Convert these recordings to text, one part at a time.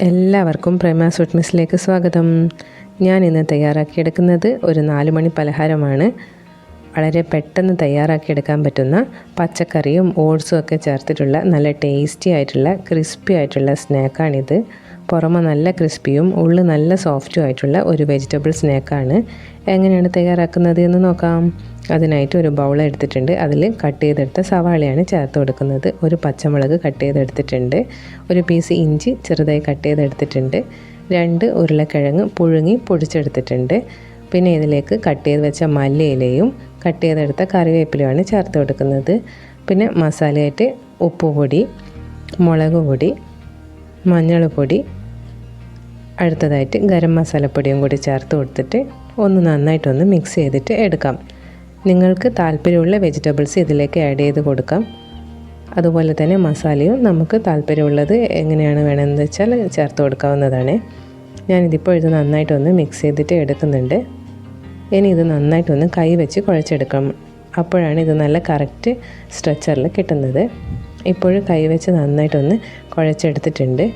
എല്ലാവർക്കും പ്രേമ സ്വീറ്റ് മിസ്സിലേക്ക് സ്വാഗതം. ഞാൻ ഇന്ന് തയ്യാറാക്കിയെടുക്കുന്നത് ഒരു നാല് മണി പലഹാരമാണ്. വളരെ പെട്ടെന്ന് തയ്യാറാക്കിയെടുക്കാൻ പറ്റുന്ന പച്ചക്കറിയും ഓട്സും ഒക്കെ ചേർത്തിട്ടുള്ള നല്ല ടേസ്റ്റി ആയിട്ടുള്ള ക്രിസ്പി ആയിട്ടുള്ള സ്നാക്കാണിത്. പുറമെ നല്ല ക്രിസ്പിയും ഉള്ളു നല്ല സോഫ്റ്റും ആയിട്ടുള്ള ഒരു വെജിറ്റബിൾ സ്നാക്കാണ്. എങ്ങനെയാണ് തയ്യാറാക്കുന്നത് എന്ന് നോക്കാം. അതിനായിട്ട് ഒരു ബൗൾ എടുത്തിട്ടുണ്ട്. അതിൽ കട്ട് ചെയ്തെടുത്ത സവാളയാണ് ചേർത്ത് കൊടുക്കുന്നത്. ഒരു പച്ചമുളക് കട്ട് ചെയ്തെടുത്തിട്ടുണ്ട്. ഒരു പീസ് ഇഞ്ചി ചെറുതായി കട്ട് ചെയ്തെടുത്തിട്ടുണ്ട്. രണ്ട് ഉരുളക്കിഴങ്ങ് പുഴുങ്ങി പൊടിച്ചെടുത്തിട്ടുണ്ട്. പിന്നെ ഇതിലേക്ക് കട്ട് ചെയ്ത് വെച്ച മല്ലിയിലയും കട്ട് ചെയ്തെടുത്ത കറിവേപ്പിലയുമാണ് ചേർത്ത് കൊടുക്കുന്നത്. പിന്നെ മസാലയായിട്ട് ഉപ്പുപൊടി മുളക് പൊടി മഞ്ഞൾപ്പൊടി അടുത്തതായിട്ട് ഗരം മസാലപ്പൊടിയും കൂടി ചേർത്ത് കൊടുത്തിട്ട് ഒന്ന് നന്നായിട്ടൊന്ന് മിക്സ് ചെയ്തിട്ട് എടുക്കാം. നിങ്ങൾക്ക് താല്പര്യമുള്ള വെജിറ്റബിൾസ് ഇതിലേക്ക് ആഡ് ചെയ്ത് കൊടുക്കാം. അതുപോലെ തന്നെ മസാലയും നമുക്ക് താല്പര്യമുള്ളത് എങ്ങനെയാണ് വേണമെന്ന് വെച്ചാൽ ചേർത്ത് കൊടുക്കാവുന്നതാണ്. ഞാനിതിപ്പോൾ ഇത് നന്നായിട്ടൊന്ന് മിക്സ് ചെയ്തിട്ട് എടുക്കുന്നുണ്ട്. ഇനി ഇത് നന്നായിട്ടൊന്ന് കൈ വെച്ച് കുഴച്ചെടുക്കാം. അപ്പോഴാണ് ഇത് നല്ല കറക്റ്റ് സ്ട്രെച്ചറിൽ കിട്ടുന്നത്. ഇപ്പോഴും കൈ വെച്ച് നന്നായിട്ടൊന്ന് കുഴച്ചെടുത്തിട്ടുണ്ട്.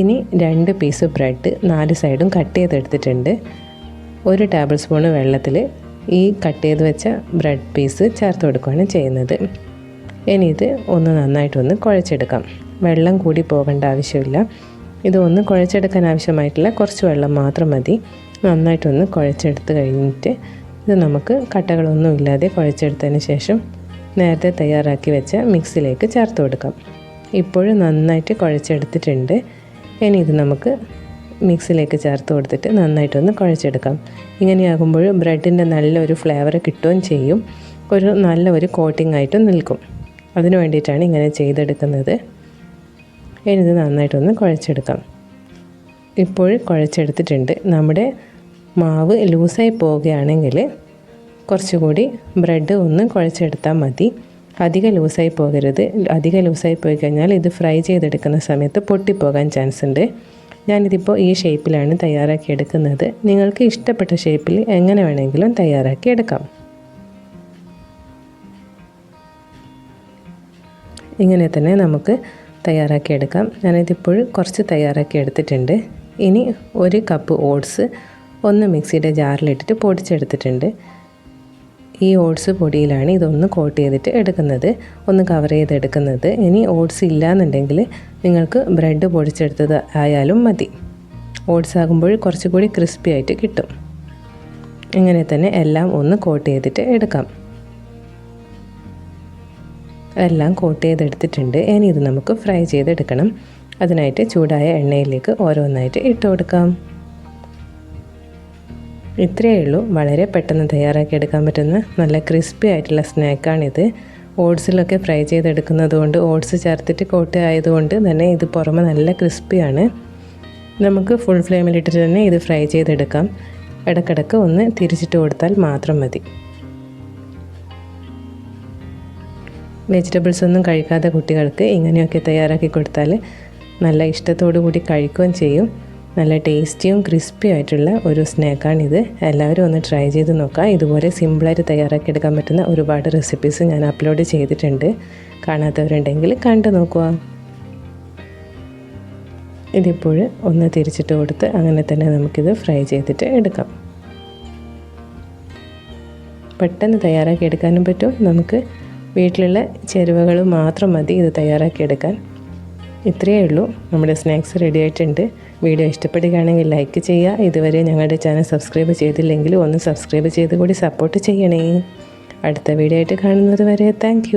ഇനി രണ്ട് പീസ് ബ്രെഡ് നാല് സൈഡും കട്ട് ചെയ്തെടുത്തിട്ടുണ്ട്. ഒരു ടേബിൾ സ്പൂണ് വെള്ളത്തിൽ ഈ കട്ട് ചെയ്ത് വെച്ച ബ്രെഡ് പീസ് ചേർത്ത് കൊടുക്കുകയാണ് ചെയ്യുന്നത്. ഇനി ഇത് ഒന്ന് നന്നായിട്ടൊന്ന് കുഴച്ചെടുക്കാം. വെള്ളം കൂടി പോകേണ്ട ആവശ്യമില്ല. ഇത് ഒന്ന് കുഴച്ചെടുക്കാൻ ആവശ്യമായിട്ടുള്ള കുറച്ച് വെള്ളം മാത്രം മതി. നന്നായിട്ടൊന്ന് കുഴച്ചെടുത്ത് കഴിഞ്ഞിട്ട് ഇത് നമുക്ക് കട്ടകളൊന്നും ഇല്ലാതെ കുഴച്ചെടുത്തതിന് ശേഷം നേരത്തെ തയ്യാറാക്കി വെച്ച മിക്സിലേക്ക് ചേർത്ത് കൊടുക്കാം. ഇപ്പോഴും നന്നായിട്ട് കുഴച്ചെടുത്തിട്ടുണ്ട്. ഇനി ഇത് നമുക്ക് മിക്സിലേക്ക് ചേർത്ത് കൊടുത്തിട്ട് നന്നായിട്ടൊന്ന് കുഴച്ചെടുക്കാം. ഇങ്ങനെയാകുമ്പോൾ ബ്രെഡിന്റെ നല്ലൊരു ഫ്ലേവർ കിട്ടുകയും ചെയ്യും. ഒരു നല്ല ഒരു കോട്ടിംഗ് ആയിട്ട് നിൽക്കും. അതിന് വേണ്ടിയിട്ടാണ് ഇങ്ങനെ ചെയ്തെടുക്കുന്നത്. ഇനി ഇത് നന്നായിട്ടൊന്ന് കുഴച്ചെടുക്കാം. ഇപ്പോൾ കുഴച്ചെടുത്തിട്ടുണ്ട്. നമ്മുടെ മാവ് ലൂസായി പോവുകയാണെങ്കിൽ കുറച്ചുകൂടി ബ്രെഡ് ഒന്ന് കുഴച്ചെടുത്താൽ മതി. അധികം ലൂസായി പോകരുത്. അധികം ലൂസായി പോയി കഴിഞ്ഞാൽ ഇത് ഫ്രൈ ചെയ്തെടുക്കുന്ന സമയത്ത് പൊട്ടിപ്പോകാൻ ചാൻസ് ഉണ്ട് ഞാനിതിപ്പോൾ ഈ ഷേപ്പിലാണ് തയ്യാറാക്കി എടുക്കുന്നത്. നിങ്ങൾക്ക് ഇഷ്ടപ്പെട്ട ഷേപ്പിൽ എങ്ങനെ വേണമെങ്കിലും തയ്യാറാക്കി എടുക്കാം. ഇങ്ങനെ തന്നെ നമുക്ക് തയ്യാറാക്കി എടുക്കാം. ഞാനിതിപ്പോൾ കുറച്ച് തയ്യാറാക്കി എടുത്തിട്ടുണ്ട്. ഇനി ഒരു കപ്പ് ഓട്സ് ഒന്ന് മിക്സിയുടെ ജാറിലിട്ടിട്ട് പൊടിച്ചെടുത്തിട്ടുണ്ട്. ഈ ഓട്സ് പൊടിയിലാണ് ഇതൊന്ന് കോട്ട് ചെയ്തിട്ട് എടുക്കുന്നത്. ഒന്ന് കവർ ചെയ്തെടുക്കുന്നത് ഇനി ഓട്സ് ഇല്ലയെന്നുണ്ടെങ്കിൽ നിങ്ങൾക്ക് ബ്രെഡ് പൊടിച്ചെടുത്തത് ആയാലും മതി. ഓട്സ് ആകുമ്പോൾ കുറച്ചുകൂടി ക്രിസ്പി ആയിട്ട് കിട്ടും. ഇങ്ങനെ തന്നെ എല്ലാം ഒന്ന് കോട്ട് ചെയ്തിട്ട് എടുക്കാം. എല്ലാം കോട്ട് ചെയ്തെടുത്തിട്ടുണ്ട്. ഇനി ഇത് നമുക്ക് ഫ്രൈ ചെയ്തെടുക്കണം. അതിനായിട്ട് ചൂടായ എണ്ണയിലേക്ക് ഓരോന്നായിട്ട് ഇട്ട് കൊടുക്കാം. ഇത്രയേ ഉള്ളൂ. വളരെ പെട്ടെന്ന് തയ്യാറാക്കി എടുക്കാൻ പറ്റുന്ന നല്ല ക്രിസ്പി ആയിട്ടുള്ള സ്നാക്കാണിത്. ഓട്സിലൊക്കെ ഫ്രൈ ചെയ്തെടുക്കുന്നത് കൊണ്ട് ഓട്സ് ചേർത്തിട്ട് കോട്ട് ആയതുകൊണ്ട് തന്നെ ഇത് പുറമെ നല്ല ക്രിസ്പിയാണ് നമുക്ക് ഫുൾ ഫ്ലെയിമിലിട്ടിട്ട് തന്നെ ഇത് ഫ്രൈ ചെയ്തെടുക്കാം. ഇടക്കിടക്ക് ഒന്ന് തിരിച്ചിട്ട് കൊടുത്താൽ മാത്രം മതി. വെജിറ്റബിൾസ് ഒന്നും കഴിക്കാത്ത കുട്ടികൾക്ക് ഇങ്ങനെയൊക്കെ തയ്യാറാക്കി കൊടുത്താൽ നല്ല ഇഷ്ടത്തോടു കൂടി കഴിക്കുകയും ചെയ്യും. നല്ല ടേസ്റ്റിയും ക്രിസ്പി ആയിട്ടുള്ള ഒരു സ്നാക്കാണിത്. എല്ലാവരും ഒന്ന് ട്രൈ ചെയ്ത് നോക്കുക ഇതുപോലെ സിമ്പിളായിട്ട് തയ്യാറാക്കി എടുക്കാൻ പറ്റുന്ന ഒരുപാട് റെസിപ്പീസ് ഞാൻ അപ്ലോഡ് ചെയ്തിട്ടുണ്ട്. കാണാത്തവരുണ്ടെങ്കിൽ കണ്ടു നോക്കുക. ഇതിപ്പോൾ ഒന്ന് തിരിച്ചിട്ട് കൊടുത്ത് അങ്ങനെ തന്നെ നമുക്കിത് ഫ്രൈ ചെയ്തിട്ട് എടുക്കാം. പെട്ടെന്ന് തയ്യാറാക്കി എടുക്കാനും പറ്റും. നമുക്ക് വീട്ടിലുള്ള ചേരുവകൾ മാത്രം മതി ഇത് തയ്യാറാക്കി എടുക്കാൻ. ഇത്രയേ ഉള്ളൂ. നമ്മുടെ സ്നാക്സ് റെഡി ആയിട്ടുണ്ട്. വീഡിയോ ഇഷ്ടപ്പെടുകയാണെങ്കിൽ ലൈക്ക് ചെയ്യുക. ഇതുവരെ ഞങ്ങളുടെ ചാനൽ സബ്സ്ക്രൈബ് ചെയ്തില്ലെങ്കിൽ ഒന്ന് സബ്സ്ക്രൈബ് ചെയ്ത് കൂടി സപ്പോർട്ട് ചെയ്യണേ. അടുത്ത വീഡിയോ ആയിട്ട് കാണുന്നത് വരെ താങ്ക്